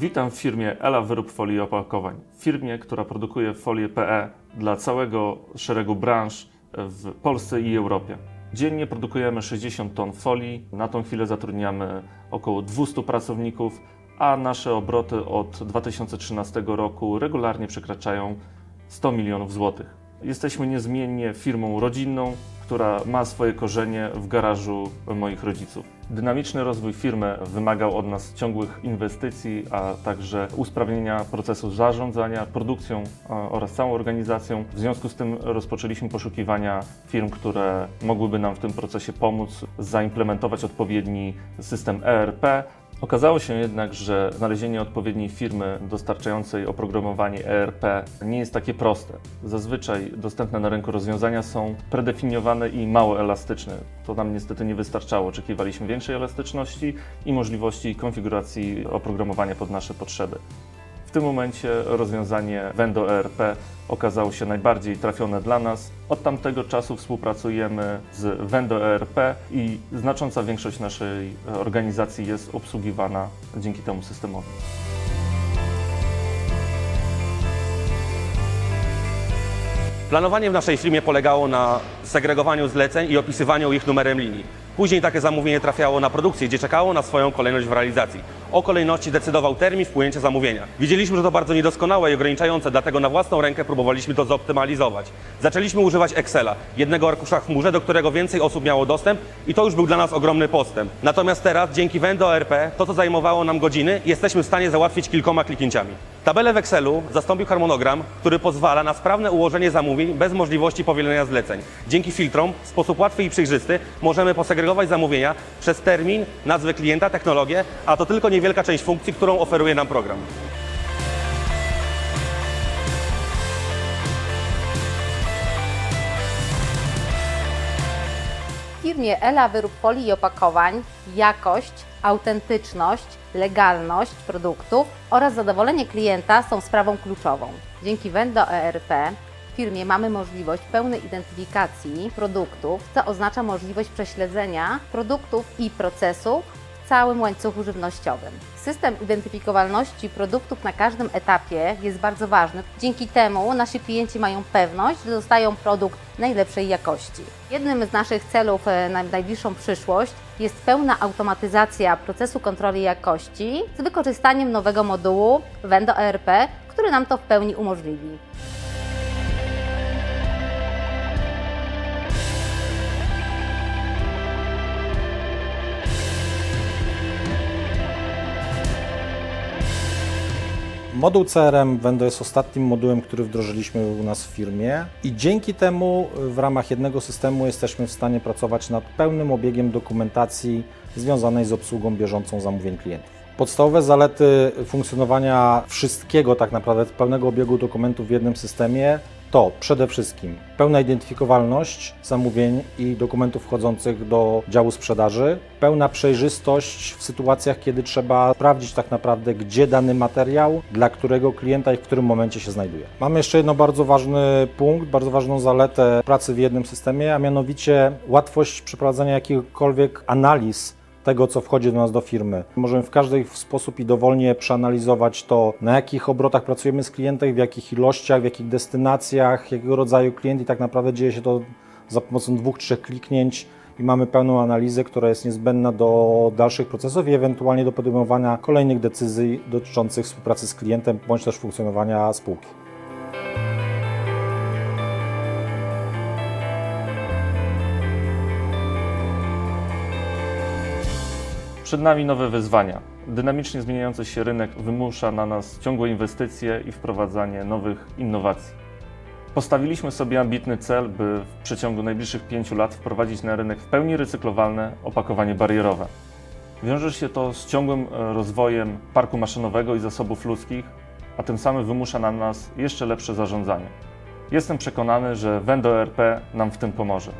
Witam w firmie Ela Wyrób Folii Opakowań. Firmie, która produkuje folię PE dla całego szeregu branż w Polsce i Europie. Dziennie produkujemy 60 ton folii. Na tą chwilę zatrudniamy około 200 pracowników, a nasze obroty od 2013 roku regularnie przekraczają 100 milionów złotych. Jesteśmy niezmiennie firmą rodzinną, która ma swoje korzenie w garażu moich rodziców. Dynamiczny rozwój firmy wymagał od nas ciągłych inwestycji, a także usprawnienia procesu zarządzania produkcją oraz całą organizacją. W związku z tym rozpoczęliśmy poszukiwania firm, które mogłyby nam w tym procesie pomóc zaimplementować odpowiedni system ERP, Okazało się jednak, że znalezienie odpowiedniej firmy dostarczającej oprogramowanie ERP nie jest takie proste. Zazwyczaj dostępne na rynku rozwiązania są predefiniowane i mało elastyczne. To nam niestety nie wystarczało. Oczekiwaliśmy większej elastyczności i możliwości konfiguracji oprogramowania pod nasze potrzeby. W tym momencie rozwiązanie Vendo ERP okazało się najbardziej trafione dla nas. Od tamtego czasu współpracujemy z Vendo ERP i znacząca większość naszej organizacji jest obsługiwana dzięki temu systemowi. Planowanie w naszej firmie polegało na segregowaniu zleceń i opisywaniu ich numerem linii. Później takie zamówienie trafiało na produkcję, gdzie czekało na swoją kolejność w realizacji. O kolejności decydował termin wpłynięcia zamówienia. Wiedzieliśmy, że to bardzo niedoskonałe i ograniczające, dlatego na własną rękę próbowaliśmy to zoptymalizować. Zaczęliśmy używać Excela, jednego arkusza w chmurze, do którego więcej osób miało dostęp i to już był dla nas ogromny postęp. Natomiast teraz, dzięki Vendo ERP, to co zajmowało nam godziny, jesteśmy w stanie załatwić kilkoma kliknięciami. Tabelę w Excelu zastąpił harmonogram, który pozwala na sprawne ułożenie zamówień bez możliwości powielenia zleceń. Dzięki filtrom w sposób łatwy i przejrzysty możemy posegregować zamówienia przez termin, nazwę klienta, technologię, a to tylko niewielka część funkcji, którą oferuje nam program. W firmie Ela Wyrób Folii i Opakowań jakość, autentyczność, legalność produktów oraz zadowolenie klienta są sprawą kluczową. Dzięki Vendo ERP w firmie mamy możliwość pełnej identyfikacji produktów, co oznacza możliwość prześledzenia produktów i procesów całym łańcuchu żywnościowym. System identyfikowalności produktów na każdym etapie jest bardzo ważny. Dzięki temu nasi klienci mają pewność, że dostają produkt najlepszej jakości. Jednym z naszych celów e, na najbliższą przyszłość jest pełna automatyzacja procesu kontroli jakości z wykorzystaniem nowego modułu Vendo ERP, który nam to w pełni umożliwi. Moduł CRM Vendo jest ostatnim modułem, który wdrożyliśmy u nas w firmie i dzięki temu w ramach jednego systemu jesteśmy w stanie pracować nad pełnym obiegiem dokumentacji związanej z obsługą bieżącą zamówień klientów. Podstawowe zalety funkcjonowania wszystkiego, tak naprawdę pełnego obiegu dokumentów w jednym systemie to przede wszystkim pełna identyfikowalność zamówień i dokumentów wchodzących do działu sprzedaży, pełna przejrzystość w sytuacjach, kiedy trzeba sprawdzić tak naprawdę, gdzie dany materiał, dla którego klienta i w którym momencie się znajduje. Mamy jeszcze jedno bardzo ważny punkt, bardzo ważną zaletę pracy w jednym systemie, a mianowicie łatwość przeprowadzania jakichkolwiek analiz tego, co wchodzi do nas do firmy. Możemy w każdy sposób i dowolnie przeanalizować to, na jakich obrotach pracujemy z klientem, w jakich ilościach, w jakich destynacjach, jakiego rodzaju klient i tak naprawdę dzieje się to za pomocą dwóch, trzech kliknięć i mamy pełną analizę, która jest niezbędna do dalszych procesów i ewentualnie do podejmowania kolejnych decyzji dotyczących współpracy z klientem bądź też funkcjonowania spółki. Przed nami nowe wyzwania. Dynamicznie zmieniający się rynek wymusza na nas ciągłe inwestycje i wprowadzanie nowych innowacji. Postawiliśmy sobie ambitny cel, by w przeciągu najbliższych pięciu lat wprowadzić na rynek w pełni recyklowalne opakowanie barierowe. Wiąże się to z ciągłym e, rozwojem parku maszynowego i zasobów ludzkich, a tym samym wymusza na nas jeszcze lepsze zarządzanie. Jestem przekonany, że Vendo ERP nam w tym pomoże.